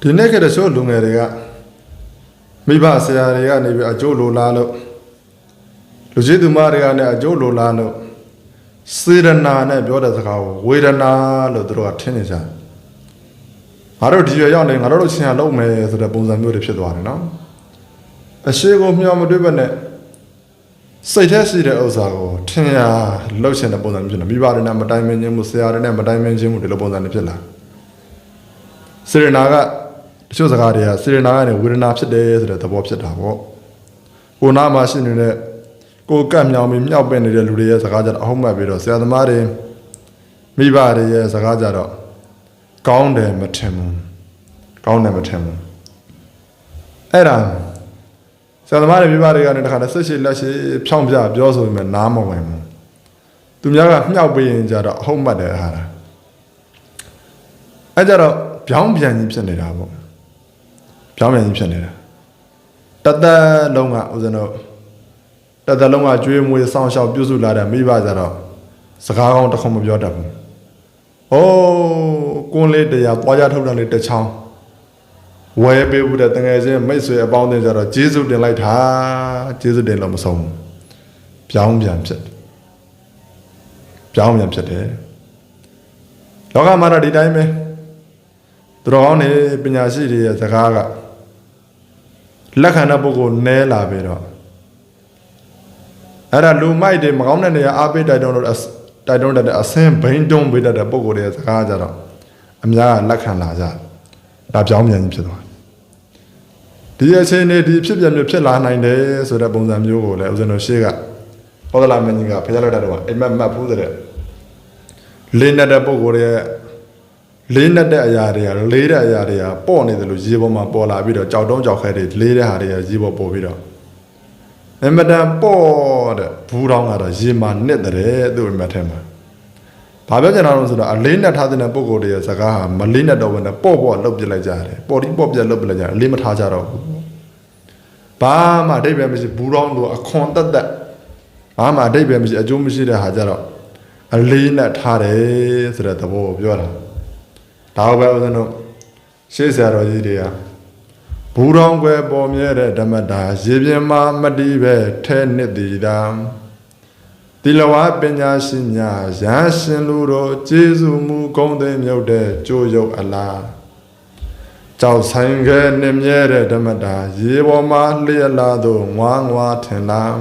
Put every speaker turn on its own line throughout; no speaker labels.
ဒီနေ့ကတည်းကချို့လူငယ်တွေကမိဘဆရာတွေကနေပြီးအကျိုးလိုလားလို့လူကြီးသူမတွေကနေအကျိုးလိုလားလို့စေရနာနဲ့ပြောတဲ့စကားကိုဝေဒနာလို့သူတို့ကထင်နေကြတယ်ငါတို့ဒီရွယ်ရောက်နေငါတို့တို့ချင်းရလုံးမယ်ဆိုတဲ့ပုံစံမျိုးတွေဖြစ်သွားတယ်နော်အရှိကိုမျှော်မတွေ့ဘဲနဲ့စိတ်ထဲရှိတဲ့ဥစ္စာကိုထင်ရလှုပ်ရှင်တဲ့ပုံစံမျိုးဖြစ်နေမိဘတွေနဲ့မတိုင်ပင်ခြင်းမှုဆရာတွေနဲ့မတိုင်ပင်ခြင်းမှုဒီလိုပုံစံတွေဖြစ်လာစေရနာက တချို့စကားတွေကစေရနာကနေဝေဒနာဖြစ်တယ်ဆိုတဲ့သဘောဖြစ်တာပေါ့ကိုနာမှာရှိနေတဲ့ကိုကတ်မြောင်ပြီးမြောက်ပင်နေတဲ့လူတွေရဲ့စကားကြတော့အဟုတ်မှတ်ပြီးတော့ဆရာသမားတွေမိဘတွေရဲ့စကားကြတော့ကောင်းတယ်မထင်ဘူးကောင်းတယ်မထင်ဘူးအဲ့ဒါဆရာသမားတွေမိဘတွေကနေတခါတည်းဆက်ရှိလက်ရှိဖြောင်းပြပြောဆိုရင်နားမဝင်ဘူးသူများကမြောက်ပေးရင်ကြတော့အဟုတ်မှတ်တယ်ဟာအဲ့ကြတော့ပြောင်းပြန်ကြီးဖြစ်နေတာပေါ့ ပြောင်းပြန်ကြီးဖြစ်နေတာတသက်လုံးကဦးဇင်းတို့တသက်လုံးကကျွေးမွေးစောင့်ရှောက်ပြုစုလာတဲ့မိဘကြတော့စကားကောင်းတစ်ခုမပြောတတ်ဘူး။အိုးကွန်းလေးတရားပွားကြထုတ်တာလေးတစ်ချောင်းဝဲပေးဘူးတဲ့တငယ်ချင်းမိတ်ဆွေအပေါင်းအသင်းကြတော့ဂျေစုတင်လိုက်တာဂျေစုတင်လို့မဆုံးဘူး။ပြောင်းပြန်ဖြစ်တယ်။ပြောင်းပြန်ဖြစ်တယ်။လောကမှာတော့ဒီတိုင်းပဲ။သူတော်ကောင်းနေပညာရှိတွေရဲ့စကားက လက်ခံတဲ့ပုဂ္ဂိုလ်နဲလာပြီတော့အဲ့ဒါလူမိုက်တွေမကောင်းတဲ့နေရာအားပေးတိုက်တွန်းလို့တိုက်တွန်းတဲ့အဆင်းဘိန်းတွန်းပေးတတ်တဲ့ပုဂ္ဂိုလ်တွေရဲ့စကားကြတော့အများကလက်ခံလာကြဒါပြောင်းပြန်ဖြစ်သွားဒီအချိန်နဲ့ဒီဖြစ်ပြန်မျိုးဖြစ်လာနိုင်တယ်ဆိုတဲ့ပုံစံမျိုးကိုလည်းဦးဇင်းတို့ရှေ့ကဟောဒလာမင်းကြီးကဖျက်လိုက်တဲ့တော့အိမ်မက်မတ်ဘူးတဲ့လေးနေတဲ့ပုဂ္ဂိုလ်ရဲ့ လေးနဲ့တဲ့အရာတွေကလေးတဲ့အရာတွေကပေါ့နေတယ်လို့ရေပေါ်မှာပေါ်လာပြီးတော့ကြောက်တုံးကြောက်ခဲတွေလေးတဲ့ဟာတွေကရေပေါ်ပေါ်ပြီးတော့အမတန်ပေါ့တဲ့ဘူးတောင်းကတော့ရေမှာနှစ်တဲ့သူ့အမတ်ထဲမှာဘာပြောချင်တာလဲဆိုတော့အလေးနဲ့ထားတဲ့ပုံကိုယ်တွေရဲ့စကားဟာမလေးနဲ့တော့ဘဲနဲ့ပေါ့ပေါ့လှုပ်ပြလိုက်ကြတယ်ပေါ့ဒီပေါ့ပြလှုပ်ပြလိုက်ကြတယ်အလေးမထားကြတော့ဘူးဘာမှအဓိပ္ပာယ်မရှိဘူးတောင်းတို့အခွန်တက်တက်ဘာမှအဓိပ္ပာယ်မရှိအကျိုးမရှိတဲ့ဟာကြတော့အလေးနဲ့ထားတယ်ဆိုတဲ့သဘောကိုပြောတာ ဒါပဲဦးဇင်းတို့ရှေးဆရာတော်ကြီးတွေကဘူရောင်းကွယ်ပေါ်မြဲတဲ့ဓမ္မတာရေပြင်မှာမတိပဲထဲနှစ်တည်တာတိလဝပညာရှင်များရဟန်းရှင်လူတို့ကျေးဇူးမူဂုံသိမ်းမြုပ်တဲ့ကြိုးရုပ်အလားကြောက်ဆိုင်ခဲနှမြဲတဲ့ဓမ္မတာရေပေါ်မှာလျက်လာသို့ငွားငွားထင်လား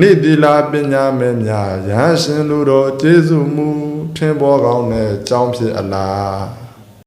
နိတိလာပညာမဲများရဟန်းရှင်လူတို့ကျေးဇူးမူထင်ပေါ်ကောင်းတဲ့ကြောင်းဖြစ်အလား